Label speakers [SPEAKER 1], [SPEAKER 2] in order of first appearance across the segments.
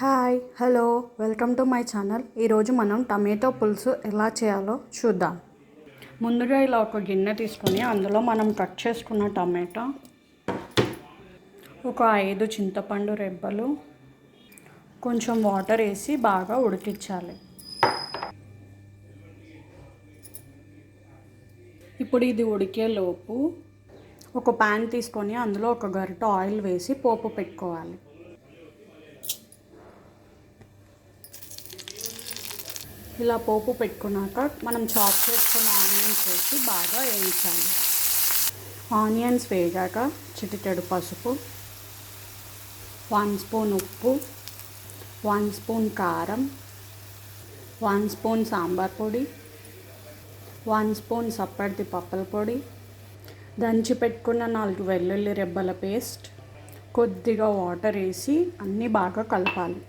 [SPEAKER 1] Hi hello welcome to my channel. ఈరోజు మనం tomato పులుసు ఎలా చేయాలో చూద్దాం. ముందుగా ఇలా ఒక గిన్నె తీసుకొని అందులో మనం కట్ చేసుకున్న టమాటో ఒక ఐదు చింతపండు రెబ్బలు కొంచెం వాటర్ వేసి బాగా ఉడికించాలి. ఇప్పుడు ఇది ఉడికేలోపు ఒక ప్యాన్ తీసుకొని అందులో ఒక గరిట ఆయిల్ వేసి పోపు పెట్టుకోవాలి. ఇలా పోపు పెట్టుకున్నాక మనం చాప్ చేసుకున్న ఆనియన్స్ వేసి బాగా వేయించాలి. ఆనియన్స్ వేగాక చిటికెడు పసుపు వన్ స్పూన్ ఉప్పు వన్ స్పూన్ కారం వన్ స్పూన్ సాంబార్ పొడి వన్ స్పూన్ సప్పటిది పప్పల పొడి దంచి పెట్టుకున్న నాలుగు వెల్లుల్లి రెబ్బల పేస్ట్ కొద్దిగా వాటర్ వేసి అన్నీ బాగా కలపాలి.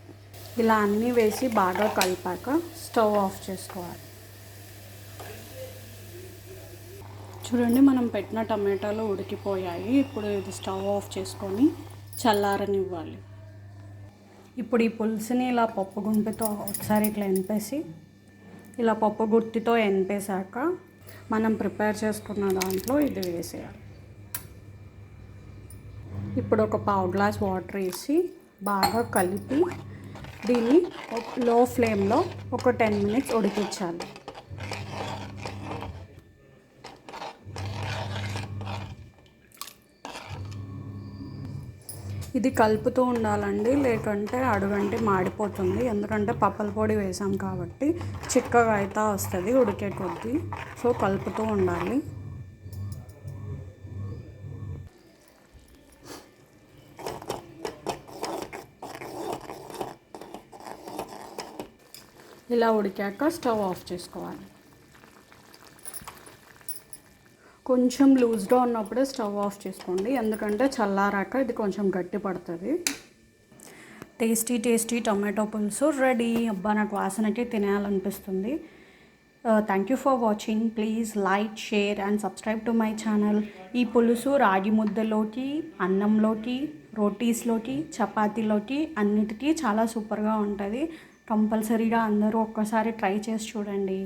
[SPEAKER 1] ఇలా అన్నీ వేసి బాగా కలిపాక స్టవ్ ఆఫ్ చేసుకోవాలి. చూడండి మనం పెట్టిన టమాటాలు ఉడికిపోయాయి. ఇప్పుడు ఇది స్టవ్ ఆఫ్ చేసుకొని చల్లారనివ్వాలి. ఇప్పుడు ఈ పులుసుని ఇలా పప్పు గుంపుతో ఒకసారి ఇట్లా ఎనిపేసి ఇలా పప్పు గుర్తితో ఎనిపేశాక మనం ప్రిపేర్ చేసుకున్న దాంట్లో ఇది వేసేయాలి. ఇప్పుడు ఒక పావు గ్లాస్ వాటర్ వేసి బాగా కలిపి దీన్ని లో ఫ్లేమ్లో ఒక టెన్ మినిట్స్ ఉడికించాలి. ఇది కలుపుతూ ఉండాలండి లేకుంటే అడుగంటే మాడిపోతుంది. ఎందుకంటే పప్పల పొడి వేసాం కాబట్టి చిక్కగా అయితే వస్తుంది ఉడికే కొద్దీ. సో కలుపుతూ ఉండాలి. ఇలా ఉడికాక స్టవ్ ఆఫ్ చేసుకోవాలి. కొంచెం లూజ్గా ఉన్నప్పుడే స్టవ్ ఆఫ్ చేసుకోండి. ఎందుకంటే చల్లారాక ఇది కొంచెం గట్టి పడుతుంది. టేస్టీ టేస్టీ టొమాటో పులుసు రెడీ. అబ్బా నాకు వాసనకి తినాలనిపిస్తుంది. Thank you for watching please like share and subscribe to my channel ఈ పులుసు రాగి ముద్దలోకి అన్నంలోకి రోటీస్లోకి చపాతీలోకి అన్నిటికీ చాలా సూపర్గా ఉంటుంది. కంపల్సరీగా అందరూ ఒక్కసారి ట్రై చేసి చూడండి.